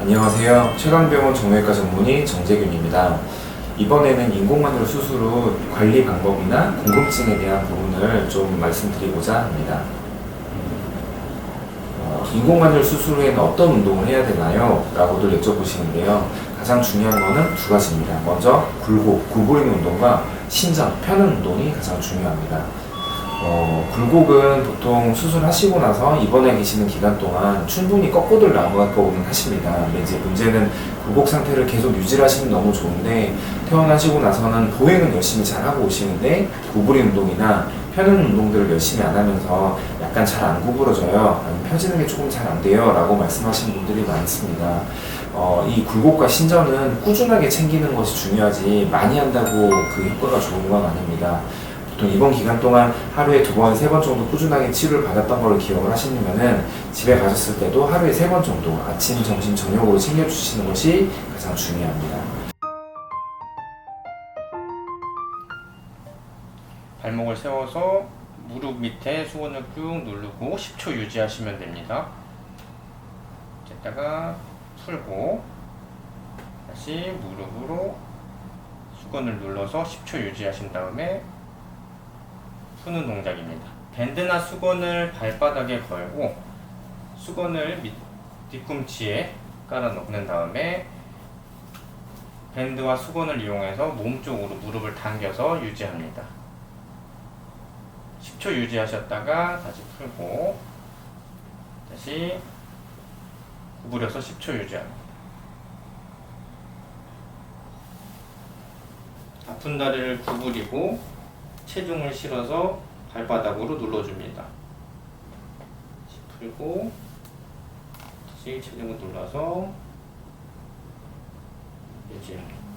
안녕하세요. 최강병원 정형외과 전문의 정재균입니다. 이번에는 인공관절 수술 후 관리 방법이나 궁금증에 대한 부분을 좀 말씀드리고자 합니다. 어, 인공관절 수술 후에는 어떤 운동을 해야 되나요? 라고들 여쭤보시는데요. 가장 중요한 거는 두 가지입니다. 먼저 굴곡, 구부리는 운동과 신전, 펴는 운동이 가장 중요합니다. 어, 굴곡은 보통 수술하시고 나서 입원해 계시는 기간 동안 충분히 꺾고들 나가고는 하십니다. 이제 문제는 굴곡 상태를 계속 유지하시면 너무 좋은데 퇴원하시고 나서는 보행은 열심히 잘 하고 오시는데 구부리 운동이나 펴는 운동들을 열심히 안 하면서 약간 잘 안 구부러져요. 펴지는 게 조금 잘 안 돼요. 라고 말씀하시는 분들이 많습니다. 어, 이 굴곡과 신전은 꾸준하게 챙기는 것이 중요하지 많이 한다고 그 효과가 좋은 건 아닙니다. 보통 이번 기간 동안 하루에 두 번, 세 번 정도 꾸준하게 치료를 받았던 걸 기억을 하시려면은 집에 가셨을 때도 하루에 세 번 정도 아침, 점심, 저녁으로 챙겨주시는 것이 가장 중요합니다. 발목을 세워서 무릎 밑에 수건을 꾹 누르고 10초 유지하시면 됩니다. 이따가 풀고 다시 무릎으로 수건을 눌러서 10초 유지하신 다음에 푸는 동작입니다. 밴드나 수건을 발바닥에 걸고 수건을 밑 뒤꿈치에 깔아 놓는 다음에 밴드와 수건을 이용해서 몸 쪽으로 무릎을 당겨서 유지합니다. 10초 유지하셨다가 다시 풀고 다시 구부려서 10초 유지합니다. 아픈 다리를 구부리고 체중을 실어서 발바닥으로 눌러줍니다. 풀고 다시 체중을 눌러서 유지합니다.